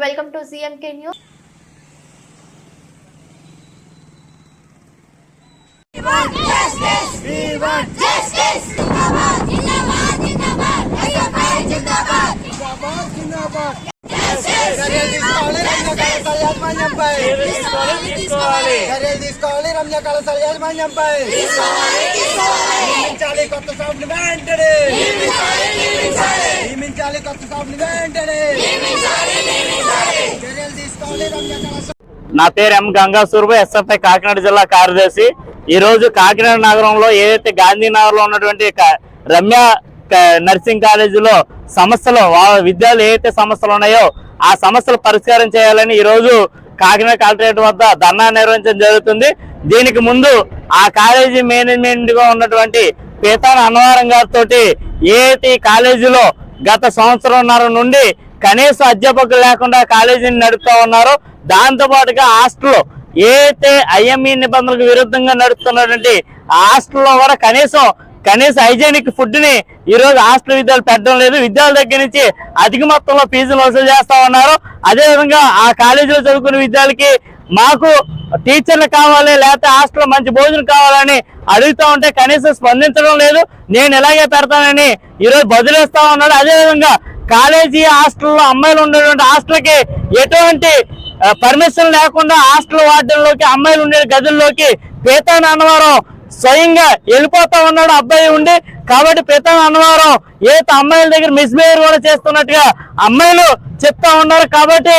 Welcome to సిఎంకే news చర్యలు తీసుకోవాలి రమ్యకళ యాజమాన్యంపై చర్యలు తీసుకోవాలి రమ్యకళ యాజమాన్యంపై నియమించాలి కొత్త సాగుని వెంటనే నియమించాలి కొత్త సాగుని వెంటనే చర్యలు తీసుకోవాలి రమ్యకళ నా పేరు ఎం గంగా సూర్బు ఎస్ఎఫ్ఐ కాకినాడ జిల్లా కార్యదర్శి. ఈ రోజు కాకినాడ నగరంలో ఏదైతే గాంధీనగర్లో ఉన్నటువంటి రమ్య నర్సింగ్ కాలేజీలో సమస్యలు విద్యాలు విద్యార్థులు ఏదైతే సమస్యలు ఉన్నాయో ఆ సమస్యలు పరిష్కారం చేయాలని ఈ రోజు కాకినాడ కలెక్టరేట్ వద్ద ధర్నా నిర్వహించడం జరుగుతుంది. దీనికి ముందు ఆ కాలేజీ మేనేజ్మెంట్గా ఉన్నటువంటి పీతాన అన్నవరం గారితో ఏదైతే ఈ కాలేజీలో గత సంవత్సరంన్నర నుండి కనీస అధ్యాపకులు లేకుండా కాలేజీని నడుపుతా ఉన్నారు. దాంతోపాటుగా హాస్టల్ ఏదైతే ఐఎంఈ నిబంధనలకు విరుద్ధంగా నడుపుతున్నటువంటి ఆ హాస్టల్లో కూడా కనీసం కనీస హైజీనిక్ ఫుడ్ని ఈ రోజు హాస్టల్ విద్యార్థులు పెట్టడం లేదు. విద్యార్థుల దగ్గర నుంచి అధిక మొత్తంలో ఫీజులు వసూలు చేస్తా ఉన్నారు. అదేవిధంగా ఆ కాలేజీలో చదువుకునే విద్యార్థులకి మాకు టీచర్లు కావాలి లేకపోతే హాస్టల్ మంచి భోజనం కావాలని అడుగుతా ఉంటే కనీసం స్పందించడం లేదు. నేను ఇలాగే పెడతానని ఈరోజు బదిలేస్తా ఉన్నాడు. అదేవిధంగా కాలేజీ హాస్టల్లో అమ్మాయిలు ఉండేటువంటి హాస్టల్కి ఎటువంటి పర్మిషన్ లేకుండా హాస్టల్ వార్డుల్లోకి అమ్మాయిలు ఉండే గదుల్లోకి పీతాన్ అన్నవరం స్వయంగా వెళ్ళిపోతా ఉన్నాడు. అబ్బాయి ఉండి కాబట్టి పీతాన్ అన్నవరం ఏ అమ్మాయిల దగ్గర మిస్బిహేవ్ కూడా చేస్తున్నట్టుగా అమ్మాయిలు చెప్తా ఉన్నారు. కాబట్టి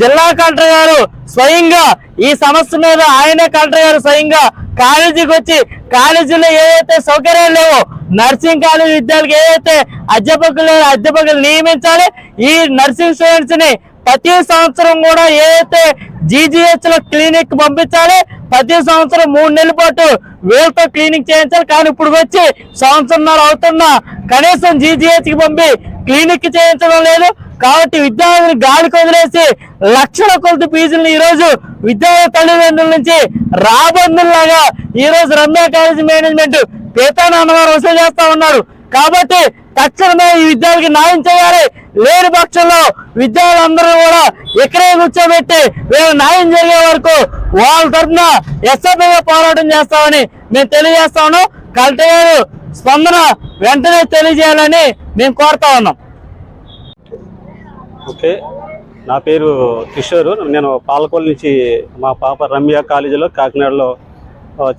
జిల్లా కలెక్టర్ గారు స్వయంగా ఈ సమస్య మీద ఆయనే కలెక్టర్ గారు స్వయంగా కాలేజీకి వచ్చి కాలేజీలో ఏవైతే సౌకర్యాలు లేవో నర్సింగ్ కాలేజ్ విద్యార్థులకు ఏవైతే అధ్యాపకులు అధ్యాపకులు నియమించాలి. ఈ నర్సింగ్ స్టూడెంట్స్ని ప్రతి సంవత్సరం కూడా ఏదైతే జీజీహెచ్లో క్లినిక్ పంపించాలి ప్రతి సంవత్సరం మూడు నెలల పాటు వీళ్ళతో క్లినిక్ చేయించాలి. కానీ ఇప్పుడు వచ్చి సంవత్సరంన్నర అవుతున్నా కనీసం జీజీహెచ్కి పంపి క్లినిక్ చేయించడం లేదు. కాబట్టి విద్యార్థులు గాలికి వదిలేసి లక్షల కొలత ఫీజులను ఈరోజు విద్యార్థుల తల్లిదండ్రుల నుంచి రాబందుల్లాగా ఈ రోజు రమ్య కాలేజీ మేనేజ్మెంట్ పేతాన అన్నవారు వసూలు చేస్తా ఉన్నారు. కాబట్టి తక్షణమే ఈ విద్యార్థులకి న్యాయం చేయాలి. లేని పక్షంలో విద్యార్థులందరూ కూడా ఇక్కడే కూర్చోబెట్టి వీళ్ళు న్యాయం జరిగే వరకు వాళ్ళ తరఫున ఎస్ఎఫ్ఐగా పోరాటం చేస్తామని మేము తెలియజేస్తా ఉన్నాం. కలెక్టర్ గారు స్పందన వెంటనే తెలియజేయాలని మేము కోరుతా ఉన్నాం. ఓకే. నా పేరు కిషోర్. నేను పాలకొల్ నుంచి మా పాప రమ్య కాలేజీలో కాకినాడలో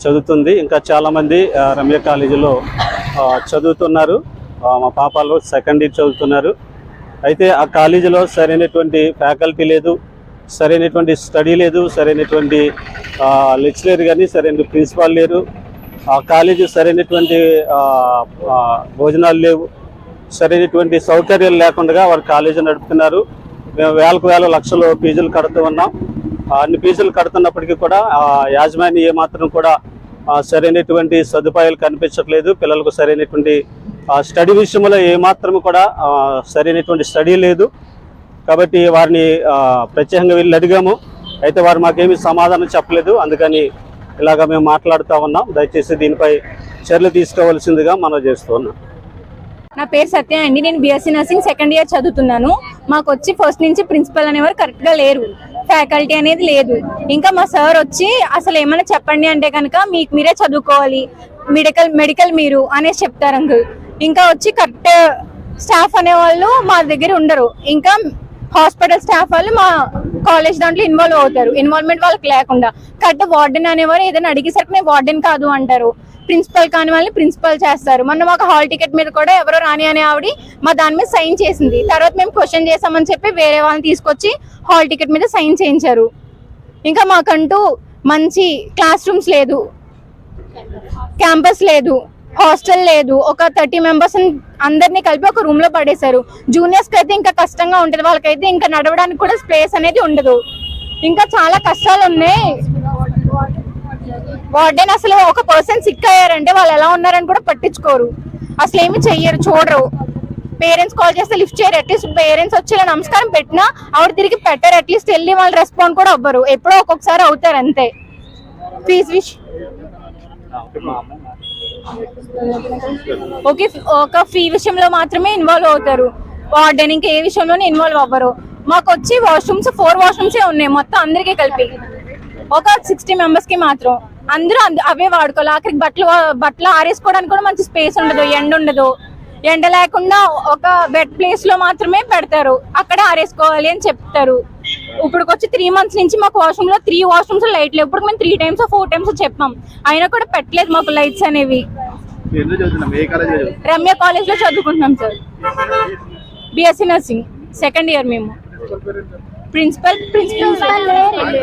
చదువుతుంది. ఇంకా చాలామంది రమ్య కాలేజీలో చదువుతున్నారు. మా పాపలు సెకండ్ ఇయర్ చదువుతున్నారు. అయితే ఆ కాలేజీలో సరైనటువంటి ఫ్యాకల్టీ లేదు సరైనటువంటి స్టడీ లేదు సరైనటువంటి లెక్చరర్ కానీ సరైన ప్రిన్సిపాల్ లేరు. ఆ కాలేజీ సరైనటువంటి భోజనాలు లేవు. సరైనటువంటి సౌకర్యాలు లేకుండా వారు కాలేజీ నడుపుతున్నారు. మేము వేలకు వేల లక్షలు ఫీజులు కడుతూ ఉన్నాం. అన్ని ఫీజులు కడుతున్నప్పటికీ కూడా ఆ, యాజమాన్యం ఏమాత్రం కూడా సరైనటువంటి సదుపాయాలు కనిపించట్లేదు. పిల్లలకు సరైనటువంటి స్టడీ విషయంలో ఏమాత్రం కూడా సరైనటువంటి స్టడీ లేదు. కాబట్టి వారిని ప్రత్యేకంగా వెళ్ళి అడిగాము. అయితే వారు మాకేమీ సమాధానం చెప్పలేదు. అందుకని ఇలాగ మేము మాట్లాడుతూ ఉన్నాం. దయచేసి దీనిపై చర్యలు తీసుకోవాల్సిందిగా మనం చేస్తూ ఉన్నాం. నా పేరు సత్య అండి. నేను బీఎస్సీ నర్సింగ్ సెకండ్ ఇయర్ చదువుతున్నాను. మాకు వచ్చి ఫస్ట్ నుంచి ప్రిన్సిపల్ అనేవారు కరెక్ట్గా లేరు. ఫ్యాకల్టీ అనేది లేదు. ఇంకా మా సార్ వచ్చి అసలు ఏమైనా చెప్పండి అంటే కనుక మీకు మీరే చదువుకోవాలి. మెడికల్ మెడికల్ మీరు అనేసి చెప్తారు అంకుల్ ఇంకా వచ్చి కరెక్ట్ స్టాఫ్ అనేవాళ్ళు మా దగ్గర ఉండరు. ఇంకా హాస్పిటల్ స్టాఫ్ వాళ్ళు మా కాలేజ్ దాంట్లో ఇన్వాల్వ్ అవుతారు. ఇన్వాల్వ్మెంట్ వాళ్ళకి లేకుండా. కరెక్ట్ వార్డెన్ అనేవారు ఏదైనా అడిగేసరికి నేను వార్డెన్ కాదు అంటారు. ప్రిన్సిపల్ కాని వాళ్ళని ప్రిన్సిపల్ చేస్తారు. మొన్న మాకు హాల్ టికెట్ మీద కూడా ఎవరో రాని అనే ఆవిడ మా దాని మీద సైన్ చేసింది. తర్వాత మేము క్వశ్చన్ చేసామని చెప్పి వేరే వాళ్ళని తీసుకొచ్చి హాల్ టికెట్ మీద సైన్ చేయించారు. ఇంకా మాకంటూ మంచి క్లాస్ రూమ్స్ లేదు. క్యాంపస్ లేదు. హాస్టల్ లేదు. ఒక థర్టీ మెంబర్స్ అందరినీ కలిపి ఒక రూమ్లో పడేశారు. జూనియర్స్కి అయితే ఇంకా కష్టంగా ఉంటుంది. వాళ్ళకైతే ఇంకా నడవడానికి కూడా స్పేస్ అనేది ఉండదు. ఇంకా చాలా కష్టాలు ఉన్నాయి వార్డెన్ అసలు ఒక పర్సన్ సిక్ అయ్యారంటే వాళ్ళు ఎలా ఉన్నారని కూడా పట్టించుకోరు. అసలు ఏమి చెయ్యరు చూడరు. పేరెంట్స్ కాల్ చేస్తే లిఫ్ట్ చేయరు. అట్లీస్ట్ పేరెంట్స్ వచ్చి నమస్కారం పెట్టినా ఆవిడ తిరిగి పెట్టారు. అట్లీస్ట్ వెళ్ళి వాళ్ళు రెస్పాండ్ కూడా అవ్వరు. ఎప్పుడో ఒక్కొక్కసారి అవుతారు అంతే. ఫీజ్ విష్ ఓకే ఒక ఫీ విషయంలో మాత్రమే ఇన్వాల్వ్ అవుతారు. వార్డెన్ ఇంకా ఏ విషయంలోనే ఇన్వాల్వ్ అవ్వరు. మాకు వచ్చి వాష్రూమ్స్ ఫోర్ వాష్రూమ్సే ఉన్నాయి. మొత్తం అందరికీ కలిపి. ఒక సిక్స్టీ మెంబర్స్కి మాత్రం. అందరూ అంద- అవే వాడుకోవాలి. ఆఖరికి బట్టలు బట్టలు ఆరేసుకోవడానికి కూడా మంచి స్పేస్ ఉండదు ఎండ ఉండదు. ఎండ లేకుండా ఒక బెడ్ ప్లేస్లో మాత్రమే పెడతారు. అక్కడ ఆరేసుకోవాలి అని చెప్తారు. ఇప్పుడు వచ్చి త్రీ మంత్స్ నుంచి మాకు వాష్రూమ్లో త్రీ వాష్రూమ్స్ లైట్ లేవు. ఇప్పుడు మేము త్రీ టైమ్స్ ఫోర్ టైమ్స్ చెప్పాం. అయినా కూడా పెట్టలేదు మాకు లైట్స్ అనేవి. రమ్య కాలేజ్లో చదువుకుంటున్నాం sir BSc nursing second year మేము. Principal principal